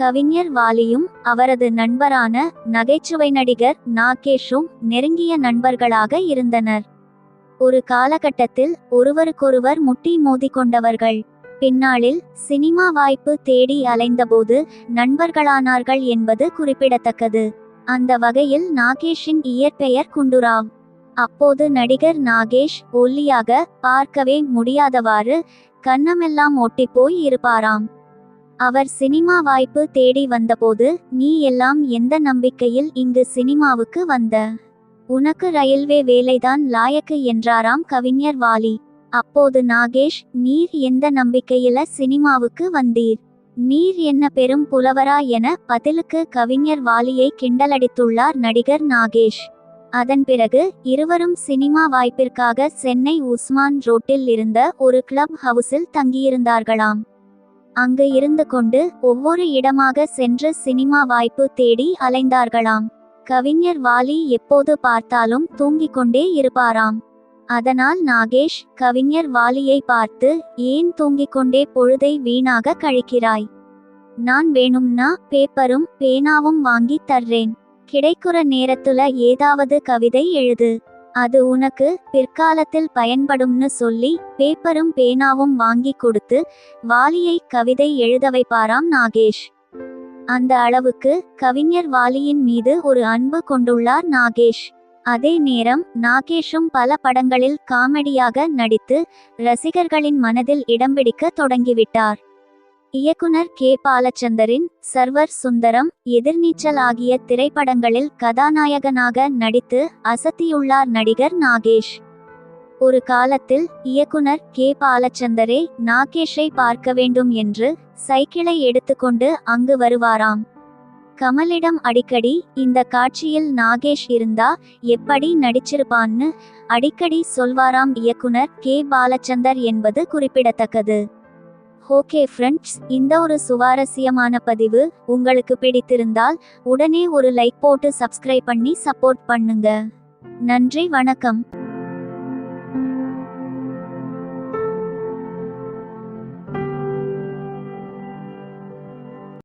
கவிஞர் வாலியும் அவரது நண்பரான நகைச்சுவை நடிகர் நாகேஷும் நெருங்கிய நண்பர்களாக இருந்தனர். ஒரு காலகட்டத்தில் ஒருவருக்கொருவர் முட்டி மோதிக்கொண்டவர்கள். பின்னாளில் சினிமா வாய்ப்பு தேடி அலைந்தபோது நண்பர்களானார்கள் என்பது குறிப்பிடத்தக்கது. அந்த வகையில் நாகேஷின் இயற்பெயர் குண்டுராவ். அப்போது நடிகர் நாகேஷ் ஒல்லியாக பார்க்கவே முடியாதவாறு கன்னமெல்லாம் ஒட்டிப்போய் இருப்பாராம். அவர் சினிமா வாய்ப்பு தேடி வந்தபோது நீ எல்லாம் எந்த நம்பிக்கையில் இங்கு சினிமாவுக்கு வந்த? உனக்கு ரயில்வே வேலைதான் லாயக்கு என்றாராம் கவிஞர் வாலி. அப்போது நாகேஷ் நீர் எந்த நம்பிக்கையில சினிமாவுக்கு வந்தீர்? நீர் என்ன பெரும் புலவரா என பதிலுக்கு கவிஞர் வாலியை கிண்டலடித்துள்ளார் நடிகர் நாகேஷ். அதன் பிறகு இருவரும் சினிமா வாய்ப்பிற்காக சென்னை உஸ்மான் ரோட்டில் இருந்த ஒரு கிளப் ஹவுஸில் தங்கியிருந்தார்களாம். அங்கு இருந்து கொண்டு ஒவ்வொரு இடமாக சென்று சினிமா வாய்ப்பு தேடி அலைந்தார்களாம். கவிஞர் வாலி எப்போது பார்த்தாலும் தூங்கிக் கொண்டே இருப்பாராம். அதனால் நாகேஷ் கவிஞர் வாலியை பார்த்து ஏன் தூங்கிக் கொண்டே பொழுதை வீணாக கழிக்கிறாய்? நான் வேணும்னா பேப்பரும் பேனாவும் வாங்கி தர்றேன். கிடைக்குற நேரத்துல ஏதாவது கவிதை எழுது. அது உனக்கு பிற்காலத்தில் பயன்படும்னு சொல்லி பேப்பரும் பேனாவும் வாங்கி கொடுத்து வாலியை கவிதை எழுத வைப்பாராம் நாகேஷ். அந்த அளவுக்கு கவிஞர் வாலியின் மீது ஒரு அன்பு கொண்டுள்ளார் நாகேஷ். அதே நேரம் நாகேஷும் பல படங்களில் காமெடியாக நடித்து ரசிகர்களின் மனதில் இடம் பிடிக்க தொடங்கிவிட்டார். இயக்குனர் கே. பாலச்சந்தரின் சர்வர் சுந்தரம் எதிர்நீச்சல் ஆகிய திரைப்படங்களில் கதாநாயகனாக நடித்து அசத்தியுள்ளார் நடிகர் நாகேஷ். ஒரு காலத்தில் இயக்குனர் கே. பாலச்சந்தரே நாகேஷை பார்க்க வேண்டும் என்று சைக்கிளை எடுத்துக்கொண்டு அங்கு வருவாராம். கமலிடம் அடிக்கடி இந்த காட்சியில் நாகேஷ் இருந்தா எப்படி நடிச்சிருப்பான்னு அடிக்கடி சொல்வாராம் இயக்குனர் கே. பாலச்சந்தர் என்பது குறிப்பிடத்தக்கது. ஓகே ஃப்ரெண்ட்ஸ் இந்த ஒரு சுவாரஸ்யமான பதிவு உங்களுக்கு பிடித்திருந்தால் உடனே ஒரு லைக் போட்டு சப்ஸ்கிரைப் பண்ணி சப்போர்ட் பண்ணுங்க. நன்றி வணக்கம்.